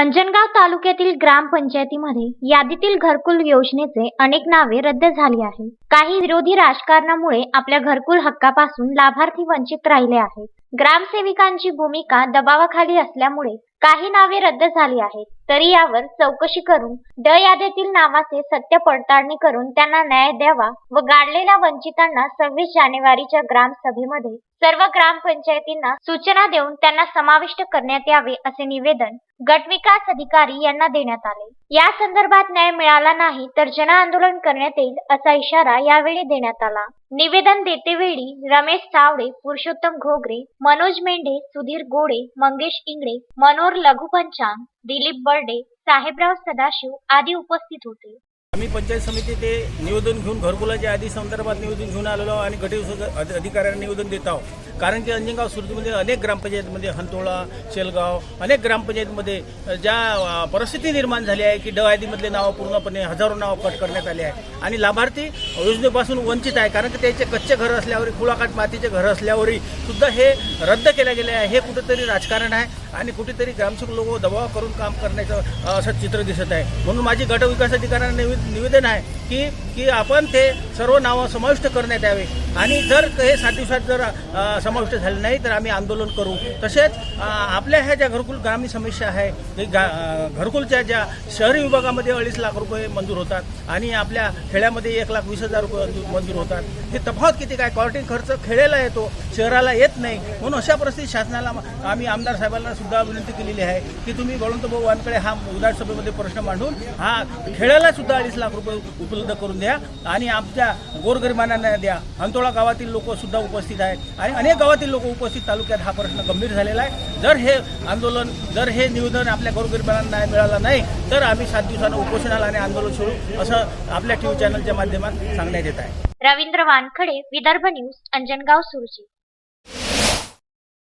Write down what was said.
अंजनगाव तालुक्यातील ग्रामपंचायतीमध्ये यादीतील घरकुल योजनेचे अनेक नावे रद्द झाली आहे काही विरोधी राजकारणामुळे आपल्या घरकुल हक्कापासून लाभार्थी वंचित राहिले आहेत. ग्रामसेविकांची भूमिका दबावाखाली असल्यामुळे काही नावे रद्द झाली आहेत. तरी यावर चौकशी करून ड यादीतील नावाचे सत्य पडताळणी करून त्यांना न्याय द्यावा व गाडलेल्या वंचितांना सव्वीस जानेवारीच्या ग्रामसभेमध्ये सर्व ग्रामपंचायतींना सूचना देऊन त्यांना समाविष्ट करण्यात यावे असे निवेदन गटविकास अधिकारी यांना देण्यात आले. या संदर्भात न्याय मिळाला नाही तर जनआंदोलन करण्यात येईल असा इशारा यावेळी देण्यात आला. निवेदन देतेवेळी रमेश सावडे पुरुषोत्तम घोगरे मनोज मेंढे सुधीर गोडे मंगेश इंगळे थोर लघुपंचांग दिलीप बर्डे साहेबराव सदाशिव आदी उपस्थित होते. आम्ही पंचायत समिती ते निवेदन घेऊन घरकुलाच्या आधी संदर्भात निवेदन घेऊन आलेलो आहोत आणि गटविकास अधिकाऱ्यांना निवेदन देत आहोत. कारण की अंजनगाव सुरतीमध्ये अनेक ग्रामपंचायतमध्ये हंतोळा शेलगाव अनेक ग्रामपंचायतमध्ये ज्या परिस्थिती निर्माण झाली आहे की ड यादीमधले नावं पूर्णपणे हजारो नावं कट करण्यात आले आहे आणि लाभार्थी योजनेपासून वंचित आहे कारण की त्याचे कच्चे घर असल्यावरही खुळाकाट मातीचे घर असल्यावरही सुद्धा हे रद्द केल्या गेले आहे. हे कुठंतरी राजकारण आहे. आणि कुठेतरी ग्रामसेवक लोक दबाव करून काम करण्याचं असं चित्र दिसत आहे. म्हणून माझी गटविकास अधिकाऱ्यांना निवे- निवेदन आहे की की आपण ते सर्व नावं समाविष्ट करण्यात यावे. आणि जर हे सात दिवसात जर समाविष्ट झाले नाही तर आम्ही आंदोलन करू. तसेच आपल्या ह्या ज्या घरकुल ग्रामीण समस्या आहे गा घरकुलच्या ज्या शहरी विभागामध्ये अडीच लाख रुपये मंजूर होतात आणि आपल्या खेड्यामध्ये एक लाख वीस हजार रुपये मंजूर- होतात. हे तफावत किती काय? कॉर्टिंग खर्च खेळायला येतो. शहराला येत नाही. म्हणून अशा परिस्थितीत शासनाला आम्ही आमदार साहेबांना सुद्धा विनंती केलेली आहे की तुम्ही बळवंत भाऊ वानकडे हा विधानसभेमध्ये प्रश्न मांडून हा खेळाला सुद्धा अडीच लाख रुपये उपलब्ध करून द्या आणि आमच्या गोरगरिबांना द्या. हंतोळा गावातील लोक सुद्धा उपस्थित आहेत आणि अनेक गावातील लोक उपस्थित. तालुक्यात हा प्रश्न गंभीर झालेला आहे. जर हे आंदोलन जर हे निवेदन आपल्या गोरगरिबांना मिळालं नाही तर आम्ही सात दिवसानं उपोषणाला आणि आंदोलन सुरू असं आपल्या टीव्ही चॅनलच्या माध्यमात सांगण्यात येत आहे. रवींद्र वानखडे विदर्भ न्यूज अंजनगाव सुरजी.